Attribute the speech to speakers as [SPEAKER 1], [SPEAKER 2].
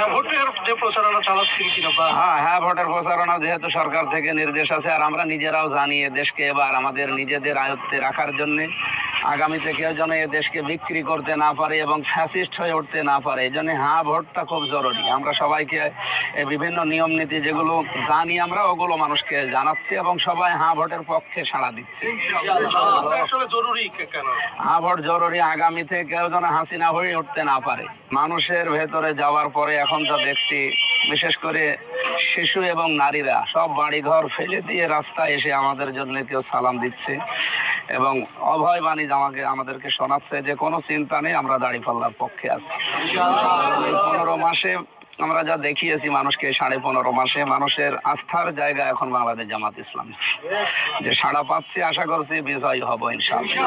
[SPEAKER 1] হ্যাঁ ভোটের যে প্রচারণা
[SPEAKER 2] হ্যাঁ হ্যাঁ ভোটের প্রচারণা যেহেতু সরকার থেকে নির্দেশ আছে, আর আমরা নিজেরাও জানি দেশকে এবার আমাদের নিজেদের আয়ত্তে রাখার জন্য। আগামীতে কেউ যেন এ দেশকে বিক্রি করতে না পারে এবং ফ্যাসিস্ট হয়ে উঠতে না পারে, এই জন্য হ্যাঁ ভোটটা খুব জরুরি। আমরা সবাইকে বিভিন্ন নিয়ম নীতি যেগুলো জানি আমরা, ওগুলো মানুষকে জানাচ্ছি এবং সবাই হ্যাঁ ভোটের পক্ষে সাড়া দিচ্ছে। হ্যাঁ ভোট জরুরি আগামীতে কেউ যেন হাসিনা হয়ে উঠতে না পারে। মানুষের ভেতরে যাওয়ার পরে এখন যা দেখছি, বিশেষ করে শিশু এবং নারীরা সব বাড়িঘর ফেলে দিয়ে রাস্তায় এসে আমাদের জন্য কেউ সালাম দিচ্ছে এবং অভয় বাণী আমাকে আমাদেরকে শোনাচ্ছে যে কোনো চিন্তা নেই আমরা দাঁড়িপাল্লার পক্ষে আছি। পনেরো মাসে আমরা যা দেখিয়েছি মানুষকে সাড়ে পনেরো মাসে মানুষের আস্থার জায়গা এখন বাংলাদেশ জামাত ইসলাম। যে সাড়া পাচ্ছি আশা করছি বিজয় হব ইনশাআল্লাহ।